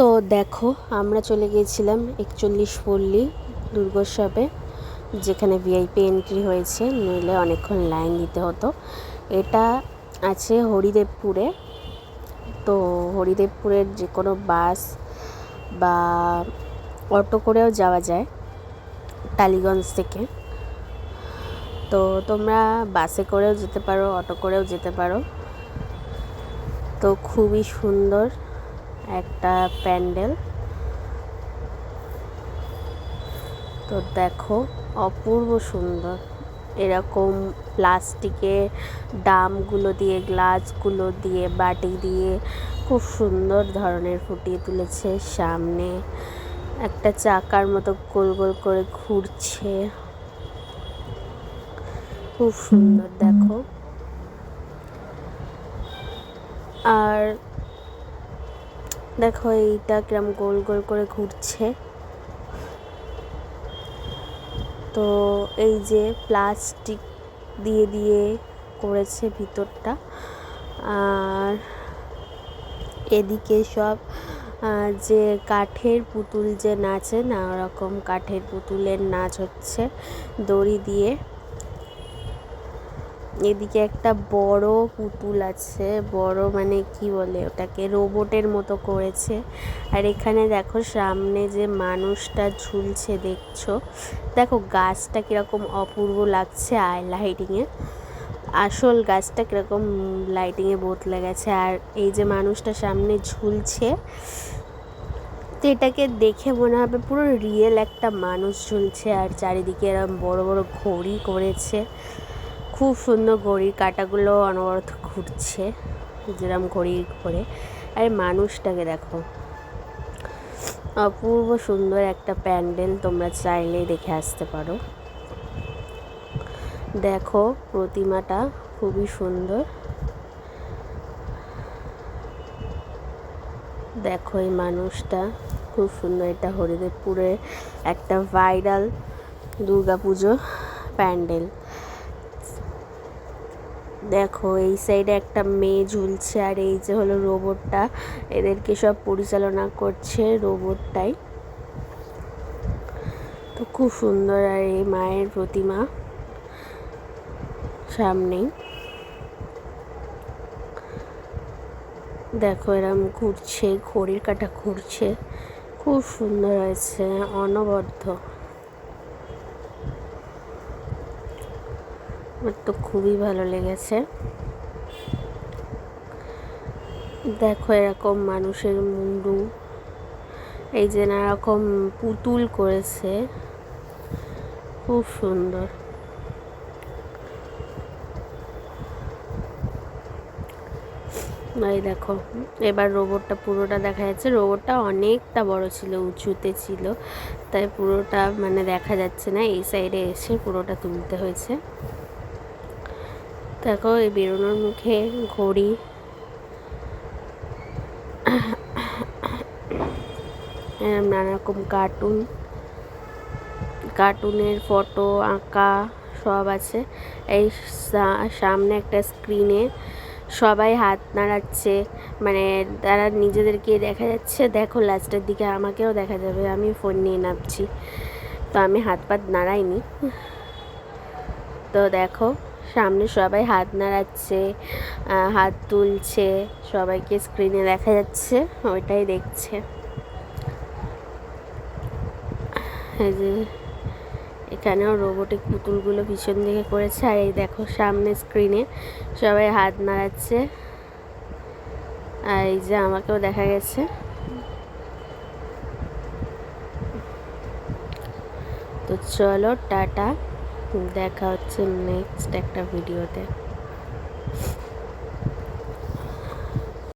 তো দেখো, আমরা চলে গিয়েছিলাম একচল্লিশ পল্লী দুর্গোৎসবে, যেখানে ভিআইপি এন্ট্রি হয়েছে, নইলে অনেকক্ষণ লাইন দিতে হতো। এটা আছে হরিদেবপুরে। তো হরিদেবপুরের যে কোনো বাস বা অটো করেও যাওয়া যায়, টালিগঞ্জ থেকে। তো তোমরা বাসে করেও যেতে পারো, অটো করেও যেতে পারো। তো খুবই সুন্দর। একটা প্যান্ডেল। তো দেখো অপূর্ব সুন্দর। এরকম প্লাস্টিকের ডামগুলো দিয়ে গ্লাসগুলো দিয়ে বাটি দিয়ে খুব সুন্দর ধরনের ফুটিয়ে তুলেছে সামনে। একটা চাকার মতো গোল গোল করে ঘুরছে। খুব সুন্দর দেখো। আর দেখো এইটা কিরম গোল গোল করে ঘুরছে। তো এই যে প্লাস্টিক দিয়ে দিয়ে করেছে ভিতরটা। আর এদিকে সব যে কাঠের পুতুল যে নাচে না, ওরকম কাঠের পুতুলের নাচ হচ্ছে। দড়ি দিয়ে এদিকে একটা বড় পুতুল আছে, বড় মানে কি বলে ওটাকে, রোবটের মতো করেছে। আর এখানে দেখো সামনে যে মানুষটা ঝুলছে দেখছ? দেখো গাছটা কীরকম অপূর্ব লাগছে আই লাইটিংয়ে আসল গাছটা কীরকম লাইটিংয়ে বদলে গেছে। আর এই যে মানুষটা সামনে ঝুলছে, তো এটাকে দেখে মনে হবে পুরো রিয়েল একটা মানুষ ঝুলছে। আর চারিদিকে এরকম বড় বড় ঘড়ি করেছে। খুব সুন্দর ঘড়ির কাঁটাগুলো অনবরত ঘুরছে যেরকম ঘড়ি করে আর মানুষটাকে দেখো, অপূর্ব সুন্দর একটা প্যান্ডেল তোমরা চাইলে দেখে আসতে পারো। দেখো, প্রতিমাটা খুবই সুন্দর। দেখো এই মানুষটা, খুব সুন্দর এটা হরিদেবপুরে একটা ভাইরাল দুর্গাপুজো প্যান্ডেল। দেখো, এই সাইডে একটা মেয়ে ঝুলছে আর এই যে হলো রোবটটা এদেরকে সব পরিচালনা করছে রোবটটাই তো খুব সুন্দর আর এই মায়ের প্রতিমা সামনেই। দেখো, এরম ঘুরছে, ঘড়ির কাটা ঘুরছে। খুব সুন্দর হয়েছে, অনবদ্য। আমার তো খুবই ভালো লেগেছে। দেখো এরকম মানুষের মুন্ডু, এই যে নানারকম পুতুল করেছে, খুব সুন্দর। এই দেখো, এবার রোবটটা পুরোটা দেখা যাচ্ছে, রোবটটা অনেকটা বড় ছিল, উঁচুতে ছিল, তাই পুরোটা মানে দেখা যাচ্ছে না, এই সাইডে এসে পুরোটা তুলতে হয়েছে। দেখো এই বেরোনোর মুখে ঘড়ি। নানা রকম কার্টুন কার্টুনের ফটো আঁকা সব আছে। এই সামনে একটা স্ক্রিনে সবাই হাত নাড়াচ্ছে। মানে তারা নিজেদেরকে দেখা যাচ্ছে। দেখো লাস্টের দিকে আমাকেও দেখা যাবে। আমি ফোন নিয়ে নামছি। তো আমি হাত পাত নাড়াইনি। তো দেখো সামনে সবাই হাত নাড়াচ্ছে হাত তুলছে, সবাইকে স্ক্রিনে দেখা যাচ্ছে, ওইটাই দেখছে। যে এখানেও রোবোটিক পুতুলগুলো পিছন দিকে করেছে আর এই দেখো সামনে স্ক্রিনে সবাই হাত নাড়াচ্ছে। আর এই যে আমাকেও দেখা গেছে। তো চলো, টাটা। দেখা হচ্ছে নেক্সট একটা ভিডিওতে